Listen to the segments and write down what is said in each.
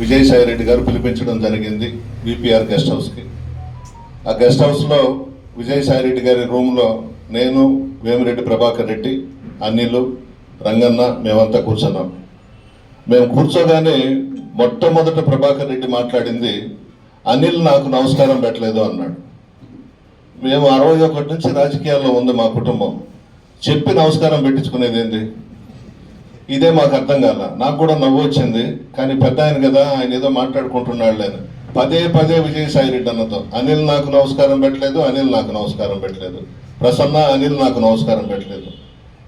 విజయసాయి రెడ్డి గారు పిలిపించడం జరిగింది BPR guest హౌస్కి. ఆ గెస్ట్ హౌస్లో విజయసాయి రెడ్డి గారి రూమ్లో నేను వేమిరెడ్డి ప్రభాకర్ రెడ్డి అనిల్ రంగన్న మేమంతా కూర్చున్నాం. మేము కూర్చోగానే మొట్టమొదట ప్రభాకర్ రెడ్డి మాట్లాడింది అనిల్ నాకు నమస్కారం పెట్టలేదు అన్నాడు. మేము అరవై ఒకటి నుంచి రాజకీయాల్లో ఉంది మా కుటుంబం. చెప్పి నమస్కారం పెట్టించుకునేది ఏంటి ఇదే మాకు అర్థం కాల. నాకు కూడా నవ్వు వచ్చింది. కానీ పెద్ద ఆయన కదా ఆయన ఏదో మాట్లాడుకుంటున్నాడు లేని. పదే పదే విజయసాయి రెడ్డి అన్నతో అనిల్ నాకు నమస్కారం పెట్టలేదు అనిల్ నాకు నమస్కారం పెట్టలేదు. ప్రసన్న అనిల్ నాకు నమస్కారం పెట్టలేదు.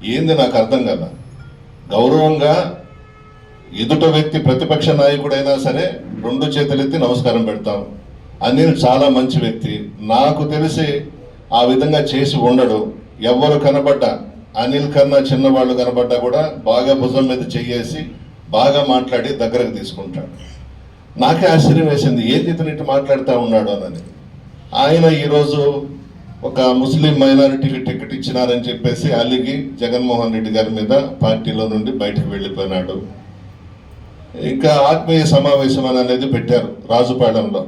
ఏంది నాకు అర్థం కదా గౌరవంగా ఎదుట వ్యక్తి ప్రతిపక్ష నాయకుడైనా సరే రెండు చేతులెత్తి నమస్కారం పెడతాం. అనిల్ చాలా మంచి వ్యక్తి. నాకు తెలిసి ఆ విధంగా చేసి ఉండడు. ఎవరు కనబడ్డా అనిల్ కన్నా చిన్నవాళ్ళు కనబడ్డా కూడా బాగా భుజం మీద చెయ్యేసి బాగా మాట్లాడి దగ్గరకు తీసుకుంటాడు. నాకే ఆశ్చర్యం వేసింది ఏంది ఇతను ఇటు మాట్లాడుతూ ఉన్నాడు? అని ఆయన ఈరోజు ఒక ముస్లిం మైనారిటీకి టికెట్ ఇచ్చినారని చెప్పేసి అలిగి జగన్మోహన్ రెడ్డి గారి మీద పార్టీలో నుండి బయటకు వెళ్ళిపోయినాడు. ఇంకా ఆత్మీయ సమావేశం అని అనేది పెట్టారు రాజుపాలెంలో.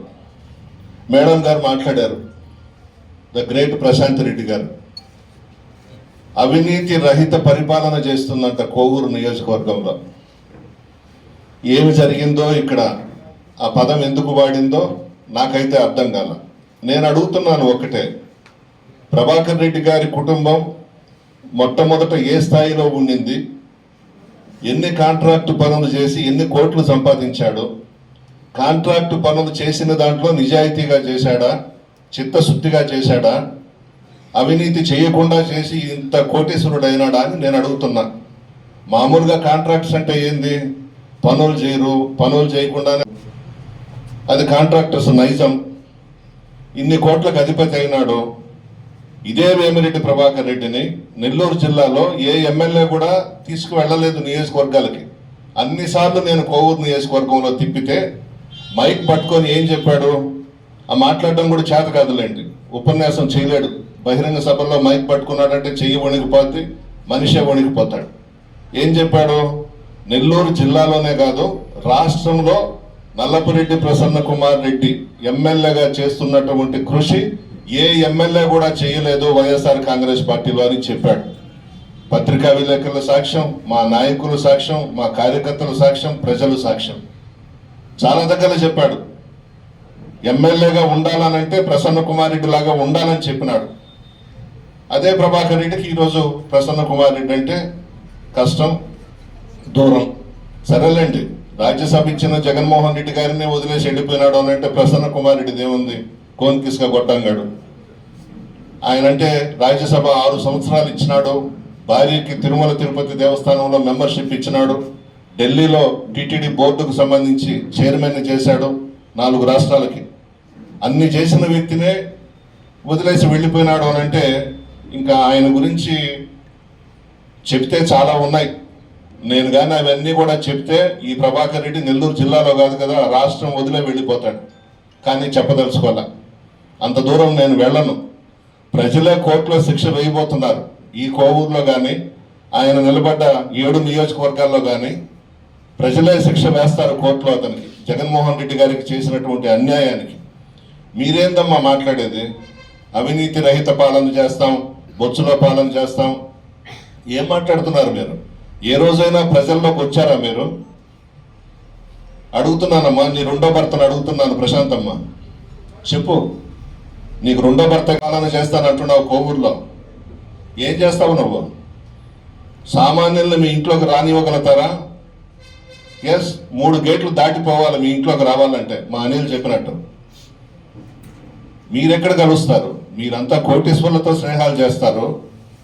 మేడం గారు మాట్లాడారు ద గ్రేట్ ప్రశాంత్ రెడ్డి గారు అవినీతి రహిత పరిపాలన చేస్తుందంట కోవూరు నియోజకవర్గంలో ఏమి జరిగిందో ఇక్కడ ఆ పదం ఎందుకు వాడిందో నాకైతే అర్థం కాల. నేను అడుగుతున్నాను ఒకటే. ప్రభాకర్ రెడ్డి గారి కుటుంబం మొట్టమొదట ఏ స్థాయిలో ఉండింది? ఎన్ని కాంట్రాక్టు పనులు చేసి ఎన్ని కోట్లు సంపాదించాడు? కాంట్రాక్టు పనులు చేసిన దాంట్లో నిజాయితీగా చేశాడా? చిత్తశుద్ధిగా చేశాడా? అవినీతి చేయకుండా చేసి ఇంత కోటేశ్వరుడైనాడా అని నేను అడుగుతున్నా. మామూలుగా కాంట్రాక్ట్స్ అంటే ఏంది? పనులు చేయరు పనులు చేయకుండానే అది కాంట్రాక్టర్స్ నైజం. ఇన్ని కోట్లకు అధిపతి అయినాడు. ఇదే వేమిరెడ్డి ప్రభాకర్ రెడ్డిని నెల్లూరు జిల్లాలో ఏ ఎమ్మెల్యే కూడా తీసుకువెళ్ళలేదు నియోజకవర్గాలకి. అన్నిసార్లు నేను కోవూరు నియోజకవర్గంలో తిప్పితే మైక్ పట్టుకొని ఏం చెప్పాడు? ఆ మాట్లాడడం కూడా చేత కాదులేండి. ఉపన్యాసం చేయలేడు. బహిరంగ సభలో మైక్ పట్టుకున్నాడంటే చెయ్యి వణికిపోద్ది మనిషే వణికిపోతాడు. ఏం చెప్పాడు? నెల్లూరు జిల్లాలోనే కాదు రాష్ట్రంలో నల్లపురెడ్డి ప్రసన్న కుమార్ రెడ్డి ఎమ్మెల్యేగా చేస్తున్నటువంటి కృషి ఏ ఎమ్మెల్యే కూడా చేయలేదు వైఎస్ఆర్ కాంగ్రెస్ పార్టీలో అని చెప్పాడు. పత్రికా విలేకరుల సాక్ష్యం మా నాయకులు సాక్ష్యం మా కార్యకర్తల సాక్ష్యం ప్రజలు సాక్ష్యం. చాలా దగ్గర చెప్పాడు. ఎమ్మెల్యేగా ఉండాలనంటే ప్రసన్న కుమార్ రెడ్డి లాగా ఉండాలని చెప్పినాడు. అదే ప్రభాకర్ రెడ్డికి ఈరోజు ప్రసన్న కుమార్ రెడ్డి అంటే కష్టం దూరం. సరేలేండి రాజ్యసభ ఇచ్చిన జగన్మోహన్ రెడ్డి గారిని వదిలేసి వెళ్ళిపోయినాడు అని అంటే ప్రసన్న కుమార్ రెడ్డిది ఏముంది కోన్కిస్గా కొట్టంగాడు ఆయన అంటే రాజ్యసభ ఆరు సంవత్సరాలు ఇచ్చినాడు భార్యకి తిరుమల తిరుపతి దేవస్థానంలో మెంబర్షిప్ ఇచ్చినాడు ఢిల్లీలో టిటిడి బోర్డుకు సంబంధించి చైర్మన్ చేశాడు నాలుగు రాష్ట్రాలకి. అన్ని చేసిన వ్యక్తినే వదిలేసి వెళ్ళిపోయినాడు అని అంటే ఇంకా ఆయన గురించి చెప్తే చాలా ఉన్నాయి. నేను కానీ అవన్నీ కూడా చెప్తే ఈ ప్రభాకర్ రెడ్డి నెల్లూరు జిల్లాలో కాదు కదా రాష్ట్రం వదిలే వెళ్ళిపోతాడు. కానీ చెప్పదలుచుకోవాలా. అంత దూరం నేను వెళ్ళను. ప్రజలే కోర్టులో శిక్ష వేయబోతున్నారు. ఈ కోవూరులో కానీ ఆయన నిలబడ్డ ఏడు నియోజకవర్గాల్లో కానీ ప్రజలే శిక్ష వేస్తారు కోర్టులో అతనికి. జగన్మోహన్ రెడ్డి గారికి చేసినటువంటి అన్యాయానికి. మీరేందమ్మా మాట్లాడేది? అవినీతి రహిత పాలన చేస్తాం. బొచ్చులో పాలన చేస్తాం. ఏం మాట్లాడుతున్నారు మీరు? ఏ రోజైనా ప్రజల్లోకి వచ్చారా మీరు? అడుగుతున్నానమ్మా నీ రెండో భర్తను అడుగుతున్నాను ప్రశాంతమ్మ. చెప్పు నీకు రెండో భర్త కాలన చేస్తాను అంటున్నావు కోవూరులో. ఏం చేస్తావు నువ్వు? సామాన్యుల్ని మీ ఇంట్లోకి రానివ్వగలుగుతారా? ఎస్ మూడు గేట్లు దాటిపోవాలి మీ ఇంట్లోకి రావాలంటే మా అనిల్ చెప్పినట్టు. మీరెక్కడ కలుస్తారు? మీరంతా కోటీశ్వర్లతో స్నేహాలు చేస్తారు.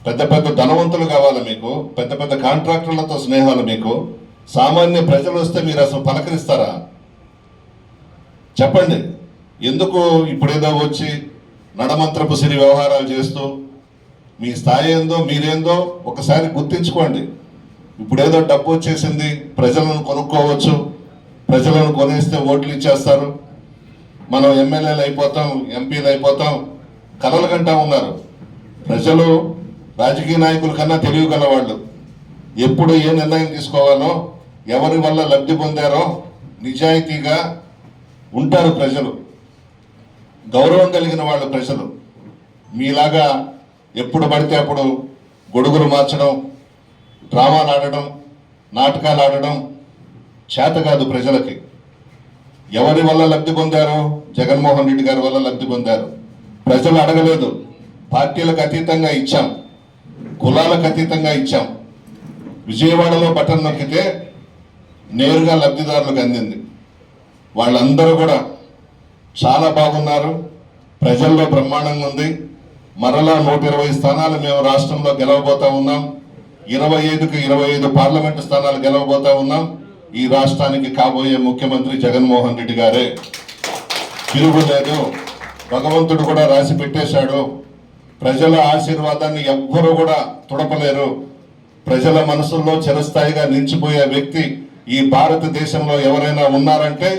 పెద్ద పెద్ద ధనవంతులు కావాలి మీకు. పెద్ద పెద్ద కాంట్రాక్టర్లతో స్నేహాలు మీకు. సామాన్య ప్రజలు వస్తే మీరు అసలు పలకరిస్తారా? చెప్పండి. ఎందుకు ఇప్పుడేదో వచ్చి నడమంత్రపు సిరి వ్యవహారాలు చేస్తూ మీ స్థాయి ఏందో మీరేందో ఒకసారి గుర్తించుకోండి. ఇప్పుడేదో డబ్బు వచ్చేసింది ప్రజలను కొనుక్కోవచ్చు ప్రజలను కొనేస్తే ఓట్లు ఇచ్చేస్తారు. మనం ఎమ్మెల్యేలు అయిపోతాం ఎంపీలు అయిపోతాం కలలు కంటా ఉన్నారు. ప్రజలు రాజకీయ నాయకుల కన్నా తెలివి వాళ్ళు ఎప్పుడు ఏ నిర్ణయం తీసుకోవాలో ఎవరి వల్ల లబ్ధి పొందారో నిజాయితీగా ఉంటారు ప్రజలు. గౌరవం కలిగిన వాళ్ళు ప్రజలు. మీలాగా ఎప్పుడు పడితే అప్పుడు గొడుగులు మార్చడం డ్రామాలు ఆడడం నాటకాలు ఆడడం చేత కాదు ప్రజలకి. ఎవరి వల్ల లబ్ధి పొందారు? జగన్మోహన్ రెడ్డి గారి వల్ల లబ్ధి పొందారు. ప్రజలు అడగలేదు. పార్టీలకు అతీతంగా ఇచ్చాం. కులాలకు అతీతంగా ఇచ్చాం. విజయవాడలో బటన్ నొక్కితే నేరుగా లబ్ధిదారులకు అందింది. వాళ్ళందరూ కూడా చాలా బాగున్నారు. ప్రజల్లో బ్రహ్మాండంగా ఉంది. మరలా నూట ఇరవై స్థానాలు మేము రాష్ట్రంలో గెలవబోతా ఉన్నాం. ఇరవై ఐదుకు ఇరవై ఐదు పార్లమెంటు స్థానాలు గెలవబోతా ఉన్నాం. ఈ రాష్ట్రానికి కాబోయే ముఖ్యమంత్రి జగన్మోహన్ రెడ్డి గారే. తిరుగులేదు. భగవంతుడు కూడా రాసి పెట్టేశాడు. ప్రజల ఆశీర్వాదాన్ని ఎవ్వరూ కూడా తుడపలేరు. ప్రజల మనసుల్లో చిరస్థాయిగా నిలిచిపోయే వ్యక్తి ఈ భారతదేశంలో ఎవరైనా ఉన్నారంటే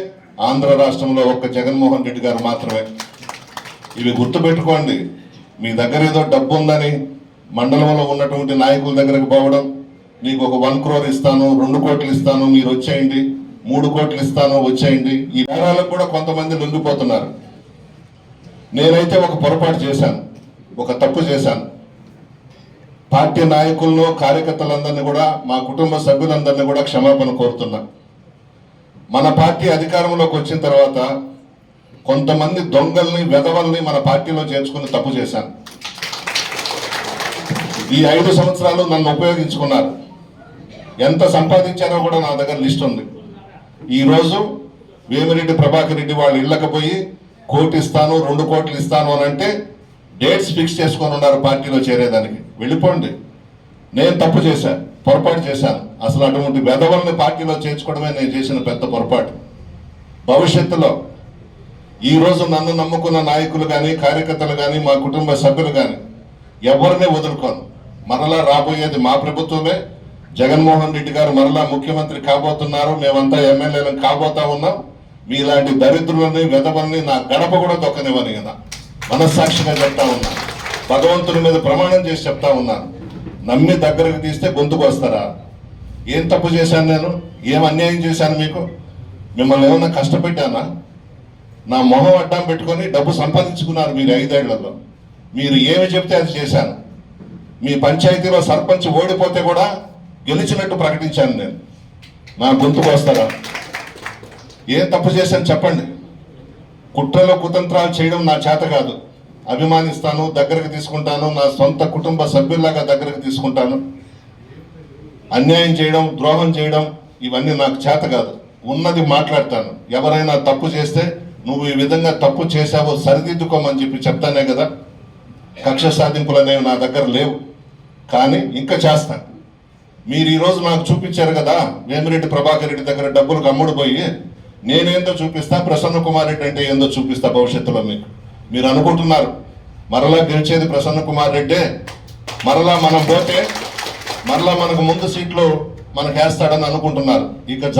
ఆంధ్ర రాష్ట్రంలో ఒక్క జగన్మోహన్ రెడ్డి గారు మాత్రమే. ఇవి గుర్తుపెట్టుకోండి. మీ దగ్గర ఏదో డబ్బు ఉందని మండలంలో ఉన్నటువంటి నాయకుల దగ్గరకు పోవడం మీకు ఒక వన్ క్రోర్ ఇస్తాను రెండు కోట్లు ఇస్తాను మీరు వచ్చేయండి మూడు కోట్లు ఇస్తాను వచ్చేయండి. ఈ నేరాలకు కూడా కొంతమంది లొంగిపోతున్నారు. నేనైతే ఒక పొరపాటు చేశాను. ఒక తప్పు చేశాను. పార్టీ నాయకులను కార్యకర్తలందరినీ కూడా మా కుటుంబ సభ్యులందరినీ కూడా క్షమాపణ కోరుతున్నా. మన పార్టీ అధికారంలోకి వచ్చిన తర్వాత కొంతమంది దొంగల్ని వెధవల్ని మన పార్టీలో చేర్చుకుని తప్పు చేశాను. ఈ ఐదు సంవత్సరాలు నన్ను ఉపయోగించుకున్నారు. ఎంత సంపాదించారో కూడా నా దగ్గర లిస్ట్ ఉంది. ఈరోజు వేమిరెడ్డి ప్రభాకర్ రెడ్డి వాళ్ళు ఇళ్ళకపోయి కోటి ఇస్తాను రెండు కోట్లు ఇస్తాను అని అంటే డేట్స్ ఫిక్స్ చేసుకొని ఉన్నారు పార్టీలో చేరేదానికి. వెళ్ళిపోండి. నేను తప్పు చేశాను పొరపాటు చేశాను. అసలు అటువంటి వెధవల్ని పార్టీలో చేర్చుకోవడమే నేను చేసిన పెద్ద పొరపాటు. భవిష్యత్తులో ఈ రోజు నన్ను నమ్ముకున్న నాయకులు కానీ కార్యకర్తలు కానీ మా కుటుంబ సభ్యులు కానీ ఎవరిని వదులుకోను. మరలా రాబోయేది మా ప్రభుత్వమే. జగన్మోహన్ రెడ్డి గారు మరలా ముఖ్యమంత్రి కాబోతున్నారు. మేమంతా ఎమ్మెల్యేలను కాబోతా ఉన్నాం. మీలాంటి దరిద్రులని వెదవల్ని నా గడప కూడా దొక్కనివ్వని కదా మనస్సాక్షిగా చెప్తా ఉన్నా. భగవంతుని మీద ప్రమాణం చేసి చెప్తా ఉన్నాను నమ్మి దగ్గరకు తీస్తే గొంతుకు వస్తారా? ఏం తప్పు చేశాను నేను? ఏం అన్యాయం చేశాను మీకు? మిమ్మల్ని ఏమన్నా కష్టపెట్టానా? నా మొహం అడ్డం పెట్టుకొని డబ్బు సంపాదించుకున్నారు మీరు ఐదేళ్ళలో. మీరు ఏమి చెప్తే అది చేశాను. మీ పంచాయతీలో సర్పంచ్ ఓడిపోతే కూడా గెలిచినట్టు ప్రకటించాను నేను. నా గొంతుకు వస్తారా? ఏం తప్పు చేశాను చెప్పండి. కుట్రలో కుతంత్రాలు చేయడం నా చేత కాదు. అభిమానిస్తాను దగ్గరకు తీసుకుంటాను నా సొంత కుటుంబ సభ్యుల్లాగా దగ్గరకు తీసుకుంటాను. అన్యాయం చేయడం ద్రోహం చేయడం ఇవన్నీ నాకు చేత కాదు. ఉన్నది మాట్లాడతాను. ఎవరైనా తప్పు చేస్తే నువ్వు ఈ విధంగా తప్పు చేశావో సరిదిద్దుకోమని చెప్పి చెప్తానే కదా. కక్ష సాధింపులు అనేవి నా దగ్గర లేవు. కానీ ఇంకా చేస్తాను మీరు ఈరోజు నాకు చూపించారు కదా వేమిరెడ్డి ప్రభాకర్ రెడ్డి దగ్గర డబ్బులు అమ్ముడు పోయి నేనేందో చూపిస్తా? ప్రసన్న కుమార్ రెడ్డి అంటే ఏందో చూపిస్తా భవిష్యత్తులో మీకు? మీరు అనుకుంటున్నారు. మరలా గెలిచేది ప్రసన్న కుమార్ రెడ్డే. మరలా మనం పోతే మరలా మనకు ముందు సీట్లో మనకు వేస్తాడని అనుకుంటున్నారు. ఇక